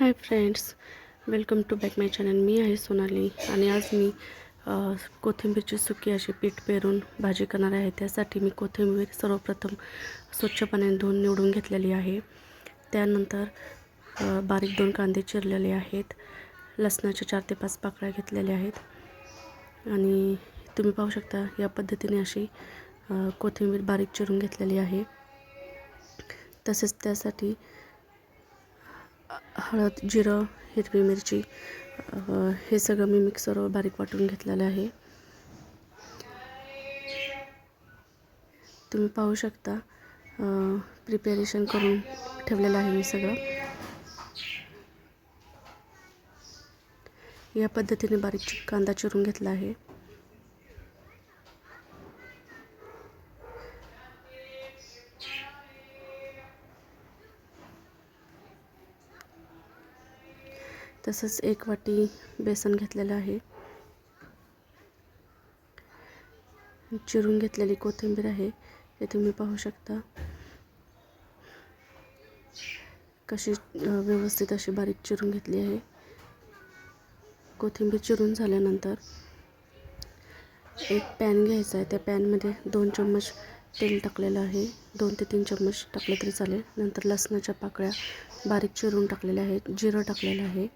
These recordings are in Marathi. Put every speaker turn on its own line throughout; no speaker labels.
Hi friends welcome to back my channel मी आहे सोनाली आणि आज मी कोथिंबीरची सुकी अशी पीठ पेरून भाजी करणार आहे. त्यासाठी मी कोथिंबीर सर्वप्रथम स्वच्छ पाण्याने धुवून निवडून घेतलेली आहे. त्यानंतर बारीक दोन कांदे चिरलेले आहेत. लसणाच्या चार ते पाच पाकळ्या घेतलेल्या आहेत. आणि तुम्ही पाहू शकता या पद्धतीने अशी कोथिंबीर बारीक चिरून घेतलेली आहे. तसेच त्यासाठी हळद जिरं हिरवी मिरची हे सगळं मी मिक्सरवर बारीक वाटून घेतलेलं आहे. तुम्ही पाहू शकता प्रिपेरेशन करून ठेवलेलं आहे मी सगळं. या पद्धतीने बारीक कांदा चिरून घेतला आहे. तसंच एक वाटी बेसन घेतलेलं आहे. चिरून घेतलेली कोथिंबीर आहे. हे तुम्ही पाहू शकता. कशी व्यवस्थित अशी बारीक चिरून घेतली आहे. कोथिंबीर चिरून झाल्यानंतर एक पॅन घ्यायचा आहे. त्या पॅनमध्ये दोन चम्मच तेल टाकलेलं आहे. दोन ते तीन चम्मच टाकले तरी चालेल. नंतर लसणाच्या पाकळ्या बारीक चिरून टाकलेल्या आहेत. जिरं टाकलेलं आहे.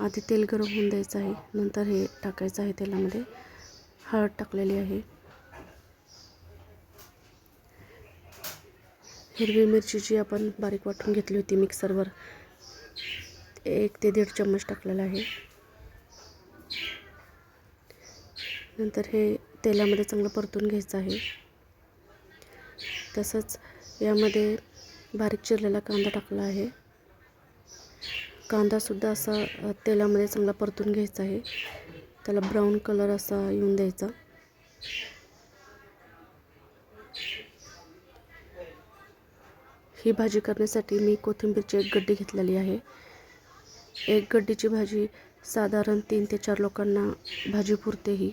आधी तेल गरम होऊन द्यायचं आहे. नंतर हे टाकायचं आहे तेलामध्ये. हळद टाकलेली आहे. हिरवी मिरची जी आपण बारीक वाटून घेतली होती मिक्सरवर एक ते दीड चम्मच टाकलेला आहे. नंतर हे तेलामध्ये चांगलं परतून घ्यायचं आहे. तसंच यामध्ये बारीक चिरलेला कांदा टाकला आहे. कांदासुद्धा असा तेलामध्ये चांगला परतून घ्यायचा आहे. त्याला ब्राऊन कलर असा येऊन द्यायचा. ही भाजी करण्यासाठी मी कोथिंबीरची एक गड्डी घेतलेली आहे. एक गड्डीची भाजी साधारण तीन ते चार लोकांना भाजी पुरते ही.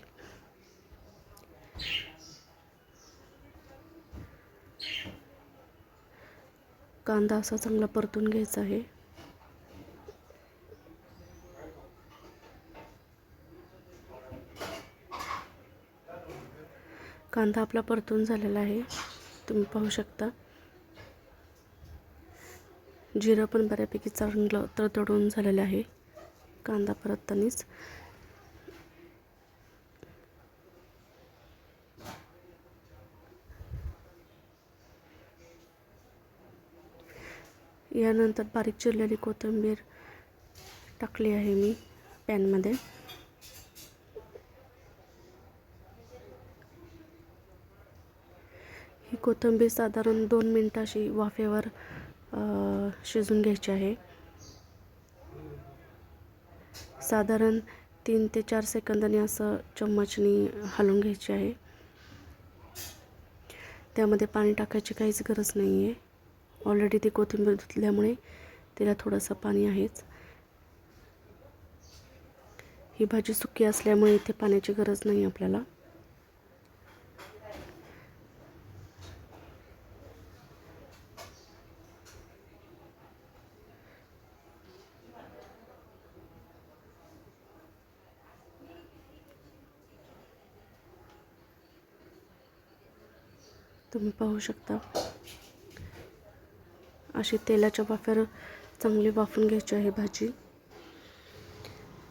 कांदा असा चांगला परतून घ्यायचा आहे. कांदा आपला परतून झालेला आहे. तुम्ही पाहू शकता. जिरं पण बऱ्यापैकी चांगलं तडतडून झालेलं आहे. कांदा परततानीच. यानंतर बारीक चिरलेली कोथिंबीर टाकली आहे मी पॅनमध्ये. ही कोथिंबीर साधारण दोन मिनटं अशी वाफेवर शिजून घ्यायची आहे. साधारण तीन ते चार सेकंदाने असं चम्मचनी हलवून घ्यायची आहे. त्यामध्ये पाणी टाकायची काहीच गरज नाही आहे ऑलरेडी ती कोथिंबीर धुतल्यामुळे तिला थोडंसं पाणी आहेच. ही भाजी सुकी असल्यामुळे इथे पाण्याची गरज नाही आपल्याला. तुम्ही पाहू शकता. अशी तेलाच्या वाफ्यावर चांगली वाफून घ्यायची आहे भाजी.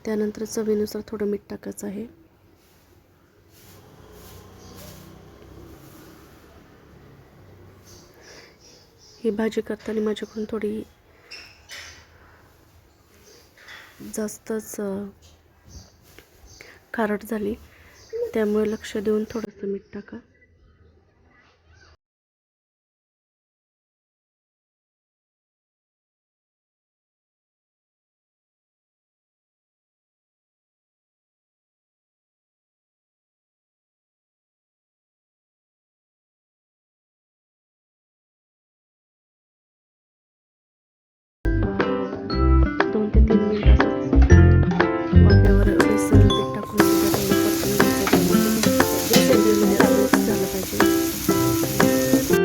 त्यानंतर चवीनुसार थोडं मीठ टाकायचं आहे. ही भाजी करताना माझ्याकडून थोडी जास्तच खारट झाली. त्यामुळे लक्ष देऊन थोडंसं मीठ टाका.